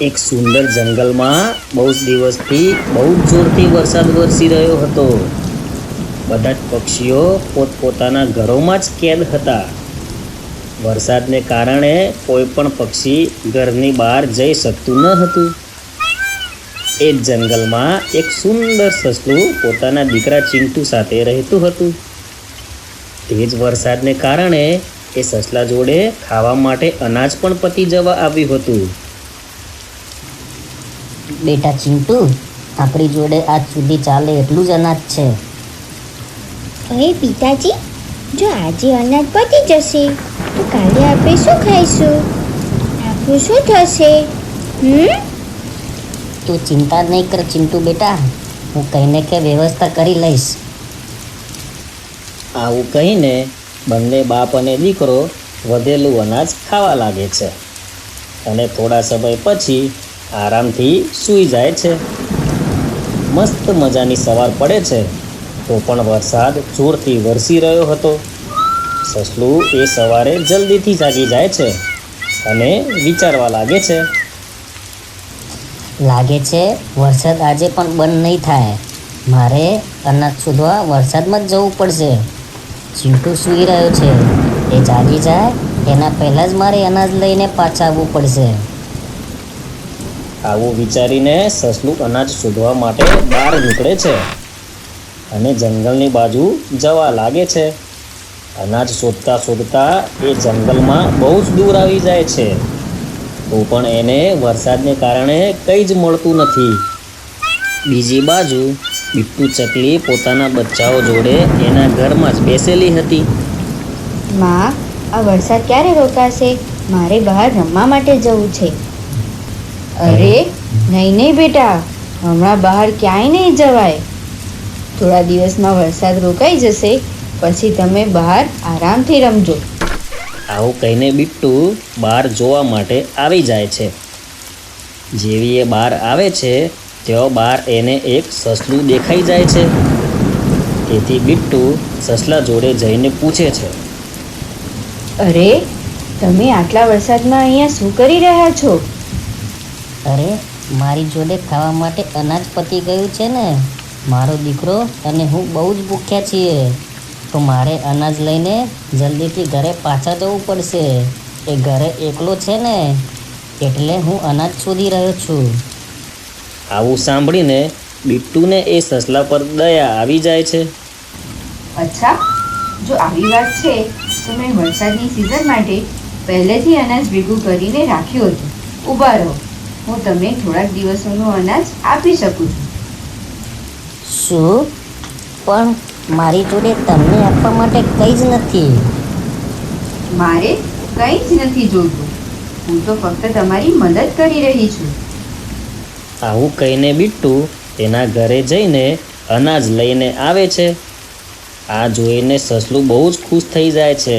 એક સુંદર જંગલમાં બહુ જ દિવસથી બહુ જ જોરથી વરસાદ વરસી રહ્યો હતો. બધા જ પક્ષીઓ પોતપોતાના ઘરોમાં જ કેદ હતા. વરસાદને કારણે કોઈ પણ પક્ષી ઘરની બહાર જઈ શકતું ન હતું. એ જંગલમાં એક સુંદર સસલું પોતાના દીકરા ચિંટુ સાથે રહેતું હતું. તે જ વરસાદને કારણે એ સસલા જોડે ખાવા માટે અનાજ પણ પતી જવા આવ્યું હતું. બેટા ચિંટુ આપણી જોડે આજ સુધી ચાલે એટલું જ અનાજ છે. અરે પિતાજી જો આજે અનાજ પતી જશે તો કાલે આપણે શું ખાઈશું? આપણું શું થશે? હમ? તું ચિંતા નહીં કર ચિંટુ બેટા હું કહીને કે વ્યવસ્થા કરી લઈશ. આવું કહીને બંને બાપ અને દીકરો વધેલું અનાજ ખાવા લાગે છે. અને થોડા સમય પછી આરામથી સૂઈ જાય છે. મસ્ત મજાની સવાર પડે છે. તો પણ વરસાદ જોરથી વરસી રહ્યો હતો. સસલું એ સવારે જલ્દીથી જાગી જાય છે અને વિચારવા લાગે છે. લાગે છે વરસાદ આજે પણ બંધ નહીં થાય. મારે અનાજ શોધવા વરસાદમાં જ જવું પડશે. ચીંટુ સૂઈ રહ્યો છે. એ જાગી જાય, એના પહેલાં જ મારે અનાજ લઈને પાછા આવવું પડશે. આવું વિચારીને સસલું અનાજ શોધવા માટે બહાર નીકળે છે અને જંગલની બાજુ જવા લાગે છે. અનાજ શોધતા શોધતા એ જંગલમાં બહુ જ દૂર આવી જાય છે. તો પણ એને વરસાદને કારણે કંઈ જ મળતું નથી. બીજી બાજુ બિટ્ટુ ચકલી પોતાના બચ્ચાઓ જોડે એના ઘરમાં જ બેસેલી હતી. માં, આ વરસાદ ક્યારે રોકાશે? મારે બહાર રમવા માટે જવું છે. અરે નહીં નહીં બેટા હમણાં બહાર ક્યાંય નહીં જવાય. થોડા દિવસમાં વરસાદ રોકાઈ જશે પછી તમે બહાર આરામથી રમજો. આવું કહીને બિટ્ટુ બહાર જોવા માટે આવી જાય છે. જેવી એ બહાર આવે છે તેઓ બહાર એને એક સસલું દેખાઈ જાય છે. તેથી બિટ્ટુ સસલા જોડે જઈને પૂછે છે. અરે તમે આટલા વરસાદમાં અહીંયા શું કરી રહ્યા છો? અરે મારી જોડે ખાવા માટે અનાજ પતી ગયું છે ને. મારો દીકરો અને હું બહુ જ ભૂખ્યા છીએ. તો મારે અનાજ લઈને જલ્દીથી ઘરે પાછા જવું પડશે. એ ઘરે એકલો છે ને એટલે હું અનાજ શોધી રહ્યો છું. આવું સાંભળીને બિટ્ટુને એ સસલા પર દયા આવી જાય છે. અચ્છા જો આવી વાત છે તો મેં વરસાદની સિઝન માટે પહેલેથી અનાજ ભેગું કરીને રાખ્યું હતું. ઊભા રહો. હું તમને થોડાક દિવસોનું અનાજ આપી શકું છું. શું? પણ મારી જોડે તમને આપવા માટે કંઈ જ નથી. મારે કંઈ જ નથી જોઈતું. હું તો ફક્ત તમારી મદદ કરી રહી છું. આવું કહીને બિટ્ટુ તેના ઘરે જઈને અનાજ લઈને આવે છે. આ જોઈને સસલું બહુ જ ખુશ થઈ જાય છે.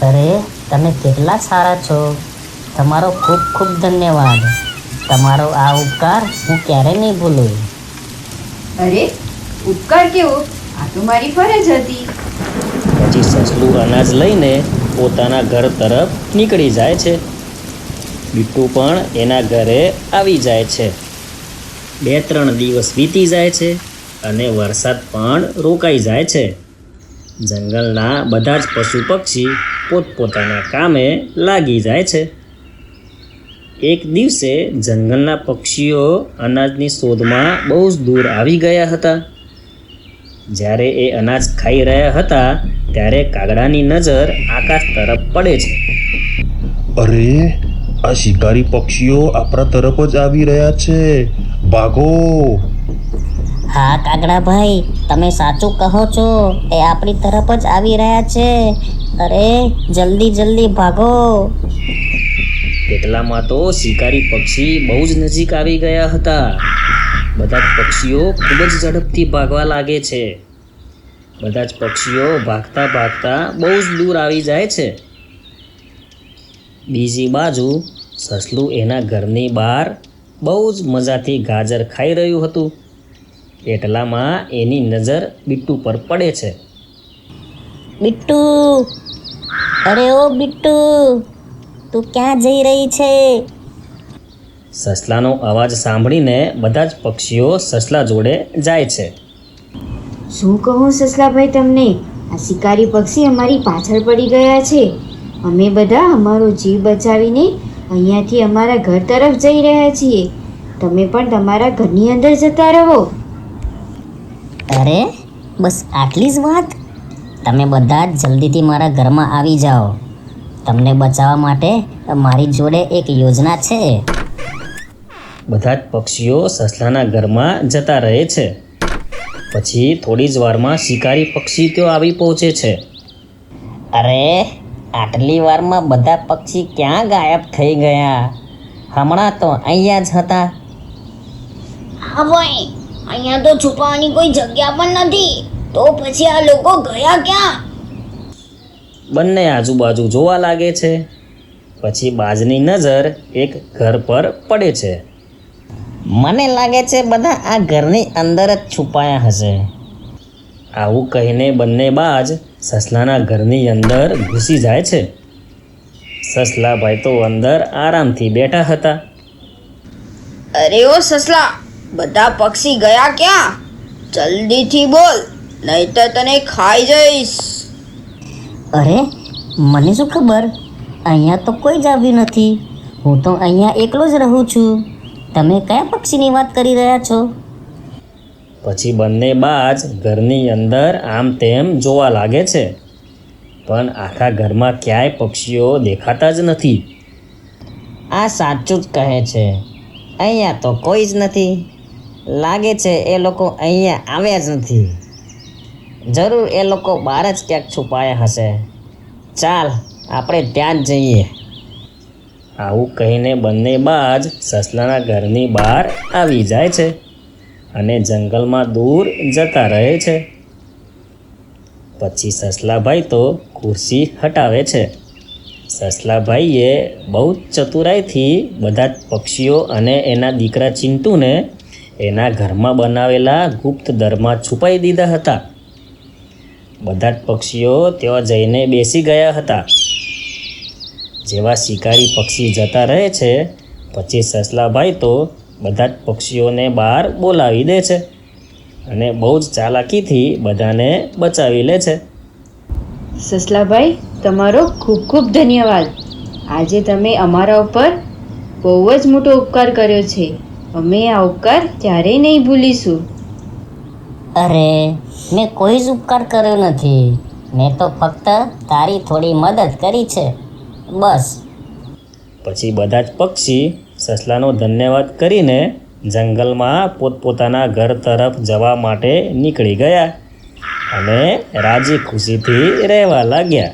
અરે તમે કેટલા સારા છો. તમારો ખૂબ ખૂબ ધન્યવાદ. તમારો આ ઉપકાર હું ક્યારે નહીં ભૂલું. અરે ઉપકાર કેવો? આ તો મારી ફરજ હતી. પછી સસલું અનાજ લઈને પોતાના ઘર તરફ નીકળી જાય છે. બીટુ પણ એના ઘરે આવી જાય છે. બે ત્રણ દિવસ વીતી જાય છે અને વરસાદ પણ રોકાઈ જાય છે. જંગલના બધા જ પશુ પક્ષી પોતપોતાના કામે લાગી જાય છે. એક દિવસે જંગલના પક્ષીઓ અનાજની શોધમાં બહુ જ દૂર આવી ગયા હતા. જ્યારે એ અનાજ ખાઈ રહ્યા હતા ત્યારે કાગડાની નજર આકાશ તરફ પડે છે. અરે આ શિકારી પક્ષીઓ આપણા તરફ જ આવી રહ્યા છે. ભાગો. હા કાગડા ભાઈ તમે સાચું કહો છો. એ આપણી તરફ જ આવી રહ્યા છે. અરે જલ્દી જલ્દી ભાગો. કેટલામાં તો શિકારી પક્ષી બહુ જ નજીક આવી ગયા હતા. બધા જ પક્ષીઓ ખૂબ જ ઝડપથી ભાગવા લાગે છે. બધા જ પક્ષીઓ ભાગતા ભાગતા બહુ જ દૂર આવી જાય છે. બીજી બાજુ સસલું એના ઘરની બહાર બહુ જ મજાથી ગાજર ખાઈ રહ્યું હતું. એટલામાં એની નજર બિટ્ટુ પર પડે છે. બિટ્ટુ! અરે ઓ બિટ્ટુ! તું ક્યાં જઈ રહી છે? સસલાનો અવાજ સાંભળીને બધા જ પક્ષીઓ સસલા જોડે જાય છે. શું કહું સસલાભાઈ તમને? આ શિકારી પક્ષી અમારી પાછળ પડી ગયા છે. અમે બધા અમારો જીવ બચાવીને અહીંયાથી અમારા ઘર તરફ જઈ રહ્યા છીએ. તમે પણ તમારા ઘરની અંદર જતા રહો. અરે બસ આટલી જ વાત? તમે બધા જ જલ્દીથી મારા ઘરમાં આવી જાઓ. તમને બચાવવા માટે મારી જોડે એક યોજના છે. બધા જ પક્ષીઓ સસલાના ઘરમાં જતા રહે છે. પછી થોડી જ વારમાં શિકારી પક્ષી ત્યાં આવી પહોંચે છે. અરે આટલી વારમાં બધા પક્ષી ક્યાં ગાયબ થઈ ગયા? હમણાં તો અહીંયા જ હતા. હા ભાઈ અહીંયા તો છુપાવાની કોઈ જગ્યા પણ નથી. તો પછી આ લોકો ગયા ક્યાં? બંને આજુબાજુ જોવા લાગે છે. પછી બાજની નજર એક ઘર પર પડે છે. મને લાગે છે બધા આ ઘરની અંદર જ છુપાયા હશે. આવું કહીને બંને બાજ સસલાના ઘરની અંદર ઘૂસી જાય છે. સસલાભાઈ તો અંદર આરામથી બેઠા હતા. અરે ઓ સસલા બધા પક્ષી ગયા ક્યાં? જલ્દીથી બોલ નહીતર તને ખાઈ જઈશ. અરે મને શું ખબર? અહીંયા તો કોઈ જ આવ્યું નથી. હું તો અહીંયા એકલો જ રહું છું. તમે કયા પક્ષીની વાત કરી રહ્યા છો? પછી બંને બાજ ઘરની અંદર આમ તેમ જોવા લાગે છે. પણ આખા ઘરમાં ક્યાંય પક્ષીઓ દેખાતા જ નથી. આ સાચું જ કહે છે. અહીંયા તો કોઈ જ નથી. લાગે છે એ લોકો અહીંયા આવ્યા જ નથી. જરૂર એ લોકો બહાર જ ક્યાંક છુપાયા હશે. ચાલ, આપણે ત્યાં જ જઈએ. આવું કહીને બંને બાજ સસલાના ઘરની બહાર આવી જાય છે અને જંગલમાં દૂર જતા રહે છે. પછી સસલાભાઈ તો ખુરશી હટાવે છે. સસલાભાઈએ બહુ ચતુરાઈથી બધા જ પક્ષીઓ અને એના દીકરા ચિંટુને એના ઘરમાં બનાવેલા ગુપ્ત દરમાં છુપાઈ દીધા હતા. બધા જ પક્ષીઓ ત્યાં જઈને બેસી ગયા હતા. જેવા શિકારી પક્ષી જતા રહે છે પછી સસલાભાઈ તો બધા જ પક્ષીઓને બહાર બોલાવી દે છે અને બહુ જ ચાલાકીથી બધાને બચાવી લે છે. સસલાભાઈ તમારો ખૂબ ખૂબ ધન્યવાદ. આજે તમે અમારા ઉપર બહુ જ મોટો ઉપકાર કર્યો છે. અમે આ ઉપકાર ક્યારેય નહીં ભૂલીશું. અરે મેં કોઈ જ ઉપકાર કર્યો નથી. મેં તો ફક્ત તારી થોડી મદદ કરી છે. બસ. પછી બધા જ પક્ષી સસલાનો ધન્યવાદ કરીને જંગલમાં પોતપોતાના ઘર તરફ જવા માટે નીકળી ગયા અને રાજી ખુશીથી રહેવા લાગ્યા.